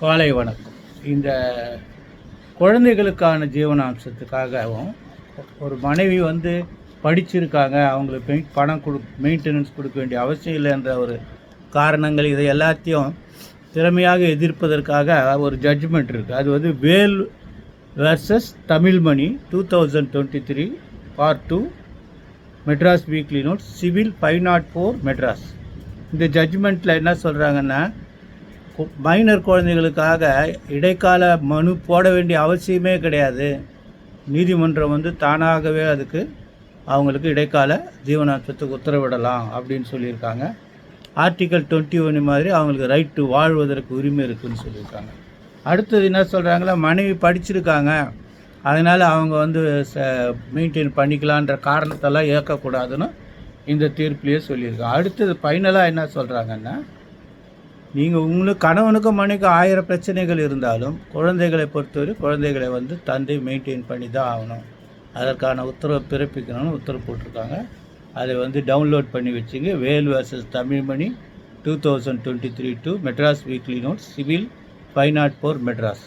காலை வணக்கம். இந்த குழந்தைகளுக்கான ஜீவனாம்சத்துக்காகவும் ஒரு மனைவி வந்து படிச்சிருக்காங்க அவங்களுக்கு பெயின் பணம் கொடு மெயின்டெனன்ஸ் கொடுக்க வேண்டிய அவசியம் இல்லைன்ற ஒரு காரணங்கள் இதை எல்லாத்தையும் திறமையாக எதிர்ப்பதற்காக ஒரு ஜட்ஜ்மெண்ட் இருக்குது அது வந்து Vel versus Tamilmani two thousand twenty three part two Madras weekly note civil five naught four Madras இந்த ஜட்ஜ்மெண்ட்டில் என்ன சொல்கிறாங்கன்னா மைனர் குழந்தைகளுக்காக இடைக்கால மனு போட வேண்டிய அவசியமே கிடையாது. நீதிமன்றம் வந்து தானாகவே அதுக்கு அவங்களுக்கு இடைக்கால ஜீவனாம்சத்துக்கு உத்தரவிடலாம் அப்படின்னு சொல்லியிருக்காங்க. ஆர்டிக்கல் டுவெண்ட்டி ஒன்று மாதிரி அவங்களுக்கு ரைட் டு வாழ்வதற்கு உரிமை இருக்குதுன்னு சொல்லியிருக்காங்க. அடுத்தது என்ன சொல்கிறாங்களா மனைவி படிச்சிருக்காங்க. அதனால் அவங்க வந்து மெயின்டைன் பண்ணிக்கலான்ற காரணத்தெல்லாம் ஏற்கக்கூடாதுன்னு இந்த தீர்ப்புலேயே சொல்லியிருக்காங்க. அடுத்தது ஃபைனலாக என்ன சொல்கிறாங்கன்னா நீங்கள் உங்களுக்கு கணவனுக்கும் மனைவிக்கும் ஆயிரம் பிரச்சனைகள் இருந்தாலும் குழந்தைகளை பொறுத்தவரை குழந்தைகளை வந்து தந்தை மெயின்டைன் பண்ணி தான் ஆகணும். அதற்கான உத்தரவை பிறப்பிக்கணும்னு உத்தரவு போட்டிருக்காங்க. அதை வந்து டவுன்லோட் பண்ணி வச்சுங்க. Vel versus Tamilmani two thousand twenty three two Madras weekly note civil five naught four Madras